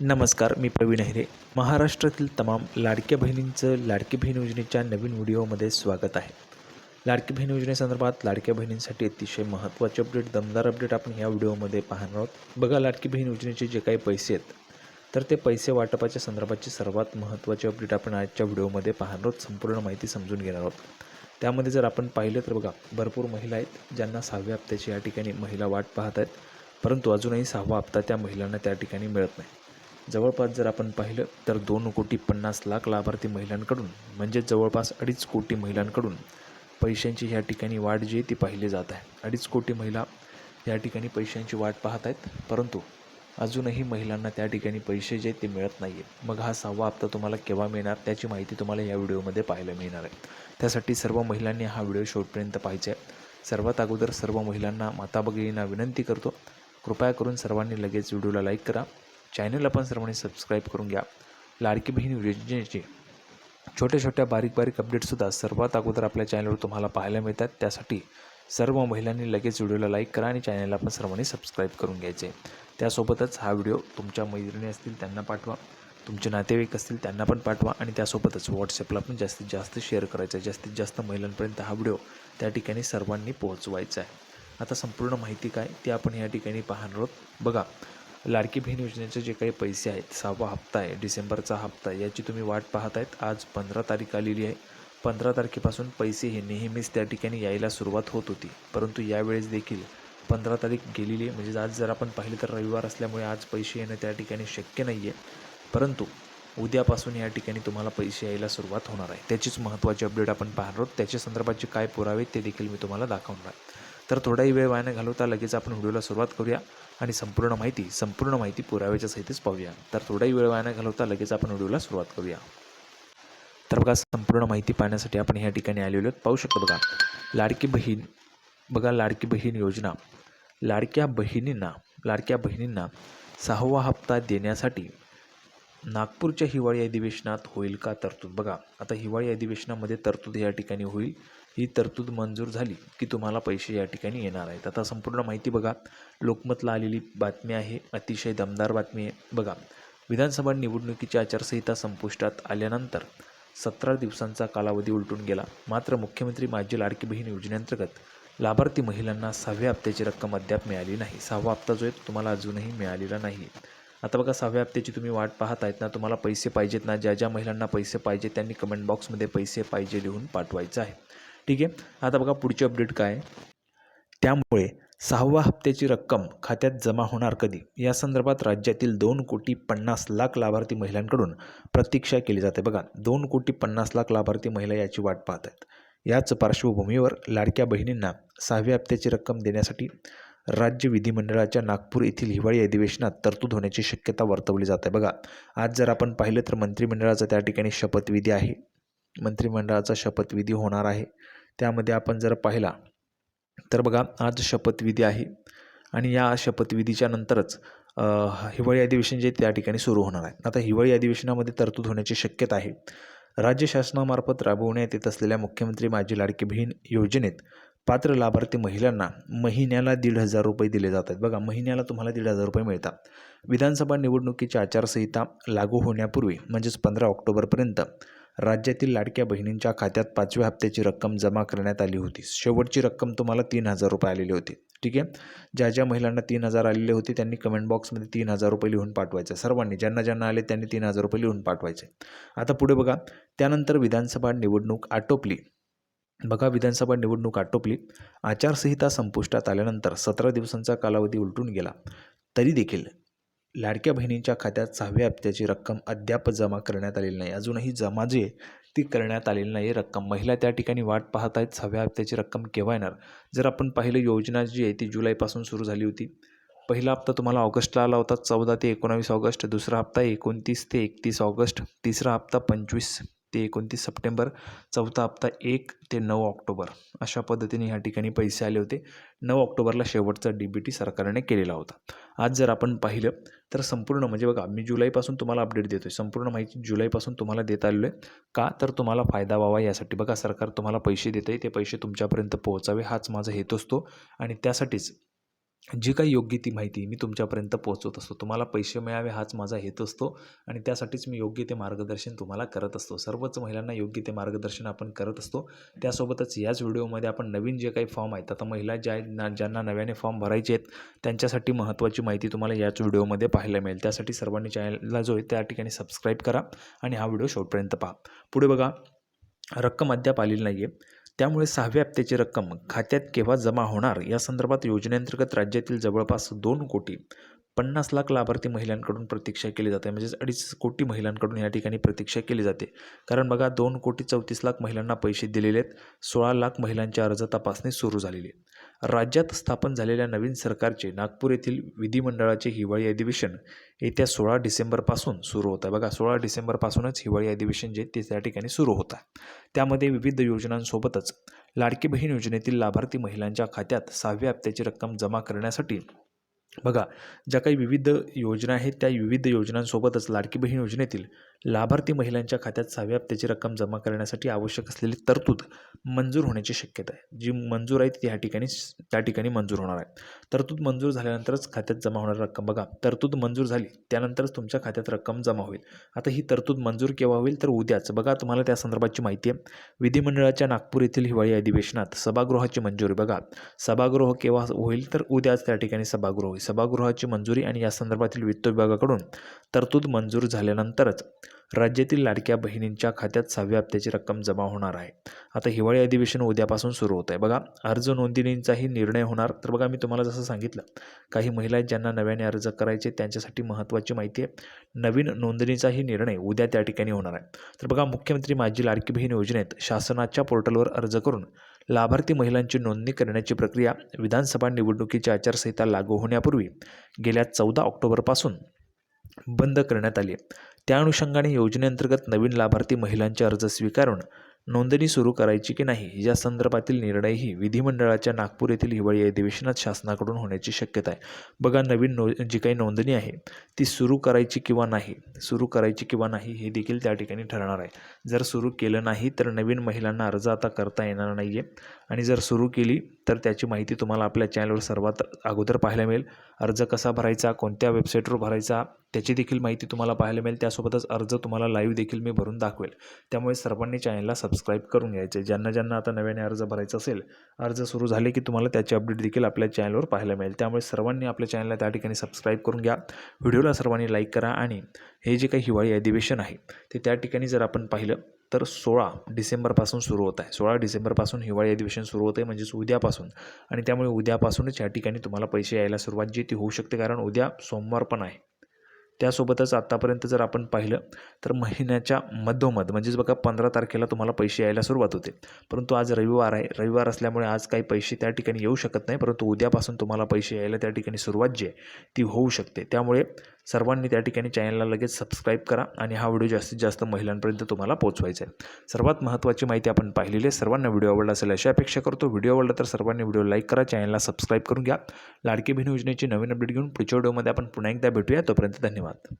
नमस्कार मी प्रवीण अहिरे. महाराष्ट्रातील तमाम लाडक्या बहिणींचं लाडकी बहीण योजनेच्या नवीन व्हिडिओमध्ये स्वागत आहे. लाडकी बहीण योजनेसंदर्भात लाडक्या बहिणींसाठी अतिशय महत्त्वाचे अपडेट दमदार अपडेट आपण ह्या व्हिडिओमध्ये पाहणार आहोत. बघा लाडकी बहीण योजनेचे जे काही पैसे आहेत तर ते पैसे वाटपाच्या संदर्भातचे सर्वात महत्त्वाचे अपडेट आपण आजच्या व्हिडिओमध्ये पाहणार आहोत. संपूर्ण माहिती समजून घेणार आहोत. त्यामध्ये जर आपण पाहिलं तर बघा भरपूर महिला आहेत ज्यांना सहाव्या हप्त्याची या ठिकाणी महिला वाट पाहत आहेत परंतु अजूनही सहावा हप्ता त्या महिलांना त्या ठिकाणी मिळत नाही. जवळपास जर आपण पाहिलं तर दोन कोटी पन्नास लाख लाभार्थी महिलांकडून म्हणजेच जवळपास अडीच कोटी महिलांकडून पैशांची ह्या ठिकाणी वाट जी आहे ती पाहिली जात आहे. अडीच कोटी महिला या ठिकाणी पैशांची वाट पाहत आहेत परंतु अजूनही महिलांना त्या ठिकाणी पैसे जे आहेत ते मिळत नाही आहेत मग हा सहावा हप्ता तुम्हाला केव्हा मिळणार त्याची माहिती तुम्हाला या व्हिडिओमध्ये पाहायला मिळणार आहे. त्यासाठी सर्व महिलांनी हा व्हिडिओ शेवटपर्यंत पाहायचा आहे. सर्वात अगोदर सर्व महिलांना माता भगिनींना विनंती करतो कृपया करून सर्वांनी लगेच व्हिडिओला लाईक करा. चॅनलला पण सर्वांनी सबस्क्राईब करून घ्या. लाडकी बहीण योजनेचे छोट्या छोट्या बारीक बारीक अपडेटसुद्धा सर्वात अगोदर आपल्या चॅनलवर तुम्हाला पाहायला मिळतात. त्यासाठी सर्व महिलांनी लगेच व्हिडिओला लाईक करा आणि चॅनलला पण सर्वांनी सबस्क्राईब करून घ्यायचे. त्यासोबतच हा व्हिडिओ तुमच्या मैत्रिणी असतील त्यांना पाठवा. तुमचे नातेवाईक असतील त्यांना पण पाठवा आणि त्यासोबतच व्हॉट्सअपला पण जास्तीत जास्त शेअर करायचं. आहे जास्तीत जास्त महिलांपर्यंत हा व्हिडिओ त्या ठिकाणी सर्वांनी पोहोचवायचा आहे. आता संपूर्ण माहिती काय ती आपण या ठिकाणी पाहणार आहोत. बघा लाडकी बहीण योजनेचे जे काही पैसे आहेत सहावा हप्ता आहे डिसेंबरचा हप्ता आहे याची तुम्ही वाट पाहत आहेत आज पंधरा तारीख आलेली आहे. पंधरा तारखेपासून पैसे हे नेहमीच त्या ठिकाणी यायला सुरुवात होत होती. परंतु यावेळेस देखील पंधरा तारीख गेलेली आहे. म्हणजे आज जर आपण पाहिलं तर रविवार असल्यामुळे आज पैसे येणं त्या ठिकाणी शक्य नाही आहे परंतु उद्यापासून या ठिकाणी तुम्हाला पैसे यायला सुरुवात होणार आहे. त्याचीच महत्त्वाची अपडेट आपण पाहणार आहोत. त्याच्या संदर्भाचे काय पुरावे ते देखील मी तुम्हाला दाखवणार आहे. तर थोडाही वेळ वाया न घालवता लगेच आपण व्हिडिओला सुरुवात करूया आणि संपूर्ण माहिती संपूर्ण माहिती पुराव्याच्या सहितच पाहूया. तर थोडाही वेळ वाया न घालवता लगेच आपण व्हिडिओला सुरुवात करूया. तर बघा संपूर्ण माहिती पाहण्यासाठी आपण ह्या ठिकाणी आलेलो आहोत. पाहू शकतो बघा लाडकी बहीण बघा लाडकी बहीण योजना. लाडक्या बहिणींना लाडक्या बहिणींना सहावा हप्ता देण्यासाठी नागपूरच्या हिवाळी अधिवेशनात होईल का तरतूद? बघा आता हिवाळी अधिवेशनामध्ये तरतूद या ठिकाणी होईल. ही तरतूद मंजूर झाली की तुम्हाला पैसे या ठिकाणी येणार आहेत. आता संपूर्ण माहिती बघा. लोकमतला आलेली बातमी आहे. अतिशय दमदार बातमी आहे. बघा. विधानसभा निवडणुकीची आचारसंहिता संपुष्टात आल्यानंतर सतरा दिवसांचा कालावधी उलटून गेला. मात्र मुख्यमंत्री माझी लाडकी बहीण योजनेअंतर्गत लाभार्थी महिलांना सहाव्या हप्त्याची रक्कम अद्याप मिळाली नाही. सहावा हप्ता जो आहे तुम्हाला अजूनही मिळालेला नाही. आता बघा सहाव्या हप्त्याची तुम्ही वाट पाहत आहेत ना तुम्हाला पैसे पाहिजेत ना ज्या ज्या महिलांना पैसे पाहिजेत त्यांनी कमेंट बॉक्समध्ये पैसे पाहिजे लिहून पाठवायचं आहे. ठीक आहे. आता बघा पुढची अपडेट काय आहे? त्यामुळे सहावा हप्त्याची रक्कम खात्यात जमा होणार कधी? या संदर्भात राज्यातील दोन कोटी पन्नास लाख लाभार्थी महिलांकडून प्रतीक्षा केली जाते. बघा दोन कोटी पन्नास लाख लाभार्थी महिला याची वाट पाहत आहेत याच पार्श्वभूमीवर लाडक्या बहिणींना सहाव्या हप्त्याची रक्कम देण्यासाठी राज्य विधिमंडळाच्या नागपूर येथील हिवाळी अधिवेशनात तरतूद होण्याची शक्यता वर्तवली जाते. बघा आज जर आपण पाहिलं तर मंत्रिमंडळाचा त्या ठिकाणी शपथविधी आहे. मंत्रिमंडळाचा शपथविधी होणार आहे. त्यामध्ये आपण जर पाहिला तर बघा आज शपथविधी आहे आणि या शपथविधीच्या नंतरच हिवाळी अधिवेशन जे त्या ठिकाणी सुरू होणार आहे. आता हिवाळी अधिवेशनामध्ये तरतूद होण्याची शक्यता आहे. राज्य शासनामार्फत राबवण्यात येत असलेल्या मुख्यमंत्री माझी लाडकी बहीण योजनेत पात्र लाभार्थी महिलांना महिन्याला दीड हजार रुपये दिले जात आहेत. बघा महिन्याला तुम्हाला दीड हजार रुपये मिळतात. विधानसभा निवडणुकीची आचारसंहिता लागू होण्यापूर्वी म्हणजेच पंधरा ऑक्टोबरपर्यंत राज्यातील लाडक्या बहिणींच्या खात्यात पाचव्या हप्त्याची रक्कम जमा करण्यात आली होती. शेवटची रक्कम तुम्हाला तीन हजार रुपये आलेली होती. ठीक आहे? ज्या ज्या महिलांना तीन हजार आलेले होते त्यांनी कमेंट बॉक्समध्ये तीन हजार रुपये लिहून पाठवायचं. सर्वांनी ज्यांना ज्यांना आले त्यांनी तीन हजार रुपये लिहून पाठवायचे. आता पुढे बघा. त्यानंतर विधानसभा निवडणूक आटोपली. बघा विधानसभा निवडणूक आटोपली. आचारसंहिता संपुष्टात आल्यानंतर सतरा दिवसांचा कालावधी उलटून गेला. तरी देखील लाडक्या बहिणींच्या खात्यात सहाव्या हप्त्याची रक्कम अद्याप जमा करण्यात आलेली नाही. अजूनही जमा जी आहे ती करण्यात आलेली नाही रक्कम. महिला त्या ठिकाणी वाट पाहत आहेत सहाव्या हप्त्याची रक्कम केव्हा येणार? जर आपण पाहिलं योजना जी आहे ती जुलैपासून सुरू झाली होती. पहिला हप्ता तुम्हाला ऑगस्टला आला होता. चौदा ते एकोणावीस ऑगस्ट. दुसरा हप्ता एकोणतीस ते एकतीस ऑगस्ट. तिसरा हप्ता पंचवीस ते एकोणतीस सप्टेंबर चौथा हप्ता एक ते नऊ ऑक्टोबर. अशा पद्धतीने ह्या ठिकाणी पैसे आले होते. नऊ ऑक्टोबरला शेवटचा डी बी टी सरकारने केलेला होता. आज जर आपण पाहिलं तर संपूर्ण म्हणजे बघा मी जुलैपासून तुम्हाला अपडेट देतो आहे संपूर्ण माहिती जुलैपासून तुम्हाला देत आलेलो आहे. का? तर तुम्हाला फायदा व्हावा यासाठी. बघा सरकार तुम्हाला पैसे देतं आहे ते पैसे तुमच्यापर्यंत पोहोचावे हाच माझा हेतू असतो. आणि त्यासाठीच जी काही योग्य ती माहिती मी तुमच्यापर्यंत पोहोचवत असतो. तुम्हाला पैसे मिळावे हाच माझा हेतू असतो आणि त्यासाठीच मी योग्य ते मार्गदर्शन तुम्हाला करत असतो. सर्वच महिलांना योग्य ते मार्गदर्शन आपण करत असतो. त्यासोबतच याच व्हिडिओमध्ये आपण नवीन जे काही फॉर्म आहेत आता महिला ज्या ज्यांना नव्याने फॉर्म भरायचे आहेत त्यांच्यासाठी महत्त्वाची माहिती तुम्हाला याच व्हिडिओमध्ये पाहायला मिळेल. त्यासाठी सर्वांनी चॅनलला जो आहे त्या ठिकाणी सबस्क्राईब करा आणि हा व्हिडिओ शेवटपर्यंत पहा. पुढे बघा रक्कम अद्याप आलेली नाही आहे त्यामुळे सहाव्या हप्त्याची रक्कम खात्यात केव्हा जमा होणार या संदर्भात योजनेअंतर्गत राज्यातील जवळपास दोन कोटी पन्नास लाख लाभार्थी महिलांकडून प्रतीक्षा केली जाते. म्हणजेच अडीच कोटी महिलांकडून या ठिकाणी प्रतीक्षा केली जाते. कारण बघा दोन कोटी चौतीस लाख महिलांना पैसे दिलेले आहेत. सोळा लाख महिलांच्या अर्ज तपासणी सुरू झालेली आहे राज्यात स्थापन झालेल्या नवीन सरकारचे नागपूर येथील विधिमंडळाचे हिवाळी अधिवेशन येत्या सोळा डिसेंबरपासून सुरू होतं. बघा सोळा डिसेंबरपासूनच हिवाळी अधिवेशन जे ते त्या ठिकाणी सुरू होतं. त्यामध्ये विविध योजनांसोबतच लाडकी बहीण योजनेतील लाभार्थी महिलांच्या खात्यात सहाव्या हप्त्याची रक्कम जमा करण्यासाठी बघा ज्या काही विविध योजना आहेत त्या विविध योजनांसोबतच लाडकी बहीण योजनेतील लाभार्थी महिलांच्या खात्यात सहाव्या हप्त्याची रक्कम जमा करण्यासाठी आवश्यक असलेली तरतूद मंजूर होण्याची शक्यता आहे. जी मंजूर आहे ती ह्या ठिकाणी त्या ठिकाणी मंजूर होणार आहे तरतूद मंजूर झाल्यानंतरच खात्यात जमा होणारी रक्कम बघा. तरतूद मंजूर झाली त्यानंतरच तुमच्या खात्यात रक्कम जमा होईल. आता ही तरतूद मंजूर केव्हा होईल? तर उद्याच. बघा तुम्हाला त्या संदर्भाची माहिती आहे. विधिमंडळाच्या नागपूर येथील हिवाळी अधिवेशनात सभागृहाची मंजुरी बघा. सभागृह केव्हा होईल? तर उद्याच त्या ठिकाणी सभागृह होईल. सभागृहाची मंजुरी आणि या संदर्भातील वित्त विभागाकडून तरतूद मंजूर झाल्यानंतरच. राज्यातील लाडक्या बहिणींच्या खात्यात सहाव्या हप्त्याची रक्कम जमा होणार आहे. आता हिवाळी अधिवेशन उद्यापासून सुरू होत आहे. बघा अर्ज नोंदणींचाही निर्णय होणार. तर बघा मी तुम्हाला जसं सांगितलं काही महिला आहेत ज्यांना नव्याने अर्ज करायचे त्यांच्यासाठी महत्त्वाची माहिती आहे. नवीन नोंदणीचाही निर्णय उद्या त्या ठिकाणी होणार आहे. तर बघा मुख्यमंत्री माझी लाडकी बहीण योजनेत शासनाच्या पोर्टलवर अर्ज करून लाभार्थी महिलांची नोंदणी करण्याची प्रक्रिया विधानसभा निवडणुकीची आचारसंहिता लागू होण्यापूर्वी गेल्या चौदा ऑक्टोबरपासून बंद करण्यात आली त्या अनुषंगाने योजनेअंतर्गत नवीन लाभार्थी महिलांचे अर्ज स्वीकारून नोंदणी सुरू करायची की नाही या संदर्भातील निर्णयही विधिमंडळाच्या नागपूर येथील हिवाळी अधिवेशनात शासनाकडून होण्याची शक्यता आहे. बघा नवीन नो जी काही नोंदणी आहे ती सुरू करायची किंवा नाही सुरू करायची किंवा नाही हे देखील त्या ठिकाणी ठरणार आहे. जर सुरू केलं नाही तर नवीन महिलांना अर्ज आता करता येणार नाही आहे आणि जर सुरू केली तर त्याची माहिती तुम्हाला आपल्या चॅनलवर सर्वात अगोदर पाहायला मिळेल. अर्ज कसा भरायचा कोणत्या वेबसाईटवर भरायचा त्याची देखील माहिती तुम्हाला पाहायला मिळेल. त्यासोबतच अर्ज तुम्हाला लाईव्ह देखील मी भरून दाखवेल. त्यामुळे सर्वांनी चॅनलला सबस्क्राईब करून घ्यायचे. ज्यांना ज्यांना आता नव्याने अर्ज भरायचा असेल अर्ज सुरू झाले की तुम्हाला त्याचे अपडेट देखील आपल्या चॅनलवर पाहायला मिळेल. त्यामुळे सर्वांनी आपल्या चॅनलला त्या ठिकाणी सबस्क्राईब करून घ्या. व्हिडिओला सर्वांनी लाईक करा आणि हे जे काही हिवाळी अधिवेशन आहे ते त्या ठिकाणी जर आपण पाहिलं तर सोळा डिसेंबरपासून सुरू होत आहे. सोळा डिसेंबरपासून हिवाळी अधिवेशन सुरू होतं आहे म्हणजेच उद्यापासून. आणि त्यामुळे उद्यापासूनच या ठिकाणी तुम्हाला पैसे यायला सुरुवात जी ती होऊ शकते. कारण उद्या सोमवार पण आहे. त्यासोबतच आत्तापर्यंत जर आपण पाहिलं तर महिन्याच्या मधोमध म्हणजेच बघा पंधरा तारखेला तुम्हाला पैसे यायला सुरुवात होते. परंतु आज रविवार आहे. रविवार असल्यामुळे आज काही पैसे त्या ठिकाणी येऊ शकत नाही. परंतु उद्यापासून तुम्हाला पैसे यायला त्या ठिकाणी सुरुवात जी आहे ती होऊ शकते. त्यामुळे सर्वांनी त्या ठिकाणी चॅनलला लगेच सबस्क्राईब करा आणि हा व्हिडिओ जास्तीत जास्त महिलांपर्यंत तुम्हाला पोहोचवायचा आहे. सर्वात महत्त्वाची माहिती आपण पाहिलेली आहे. सर्वांना व्हिडिओ आवडला असेल अशी अपेक्षा करतो. व्हिडिओ आवडला तर सर्वांनी व्हिडिओ लाईक करा चॅनलला सबस्क्राईब करून घ्या. लाडकी बहीण योजनेची नवीन अपडेट घेऊन पुढच्या व्हिडिओमध्ये आपण पुन्हा एकदा भेटूया. तोपर्यंत धन्यवाद.